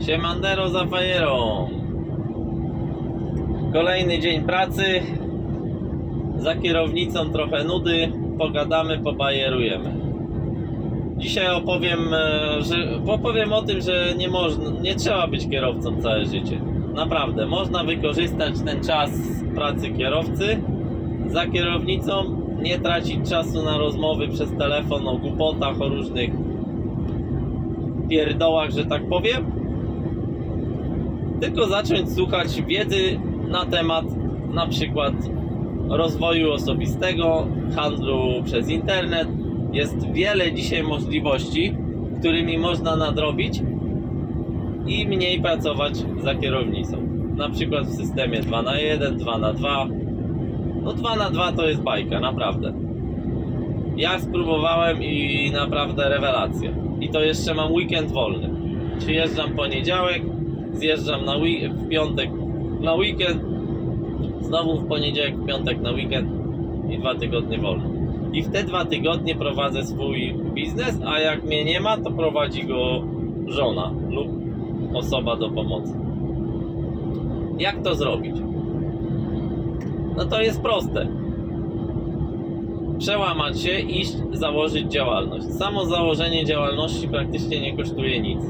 Siemandero za fajerą. Kolejny dzień pracy. Za kierownicą trochę nudy. Pogadamy, pobajerujemy. Dzisiaj opowiem, e, że opowiem o tym, że nie można, nie trzeba być kierowcą całe życie. Naprawdę, można wykorzystać ten czas pracy kierowcy za kierownicą, nie tracić czasu na rozmowy przez telefon o głupotach, o różnych pierdołach, że tak powiem, tylko zacząć słuchać wiedzy na temat na przykład rozwoju osobistego, handlu przez internet. Jest wiele dzisiaj możliwości, którymi można nadrobić i mniej pracować za kierownicą. Na przykład w systemie 2 na 1, 2 na 2. No 2 na 2 to jest bajka, naprawdę. Ja spróbowałem i naprawdę rewelacja. I to jeszcze mam weekend wolny. Przyjeżdżam poniedziałek, zjeżdżam na w piątek na weekend, znowu w poniedziałek, w piątek na weekend i dwa tygodnie wolne. I w te dwa tygodnie prowadzę swój biznes, a jak mnie nie ma, to prowadzi go żona lub osoba do pomocy. Jak to zrobić? No to jest proste przełamać się, iść, założyć działalność. Samo założenie działalności praktycznie nie kosztuje nic.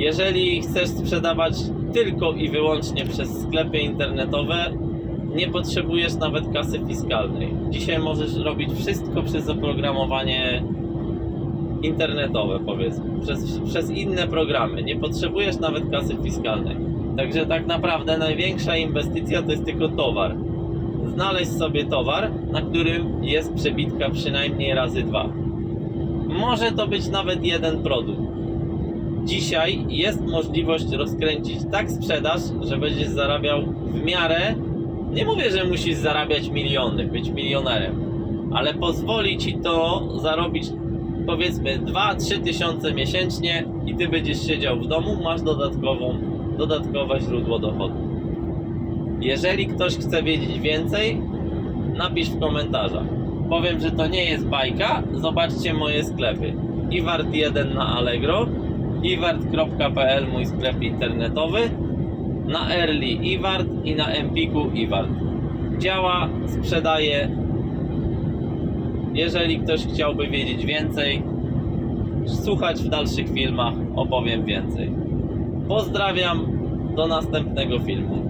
Jeżeli chcesz sprzedawać tylko i wyłącznie przez sklepy internetowe, nie potrzebujesz nawet kasy fiskalnej. Dzisiaj możesz robić wszystko przez oprogramowanie internetowe, powiedzmy, przez, przez inne programy. Nie potrzebujesz nawet kasy fiskalnej. Także tak naprawdę największa inwestycja to jest tylko towar znaleźć sobie towar, na którym jest przebitka przynajmniej razy dwa. Może to być nawet jeden produkt. Dzisiaj jest możliwość rozkręcić tak sprzedaż, że będziesz zarabiał w miarę. Nie mówię, że musisz zarabiać miliony, być milionerem, ale pozwoli ci to zarobić powiedzmy 2-3 tysiące miesięcznie i ty będziesz siedział w domu, masz dodatkową, dodatkowe źródło dochodu. Jeżeli ktoś chce wiedzieć więcej, napisz w komentarzach. Powiem, że to nie jest bajka. Zobaczcie moje sklepy. Iwart1 na Allegro, iwart.pl mój sklep internetowy, na Early Iwart i na Empiku Iwart. Działa, sprzedaje. Jeżeli ktoś chciałby wiedzieć więcej, słuchać w dalszych filmach, opowiem więcej. Pozdrawiam, do następnego filmu.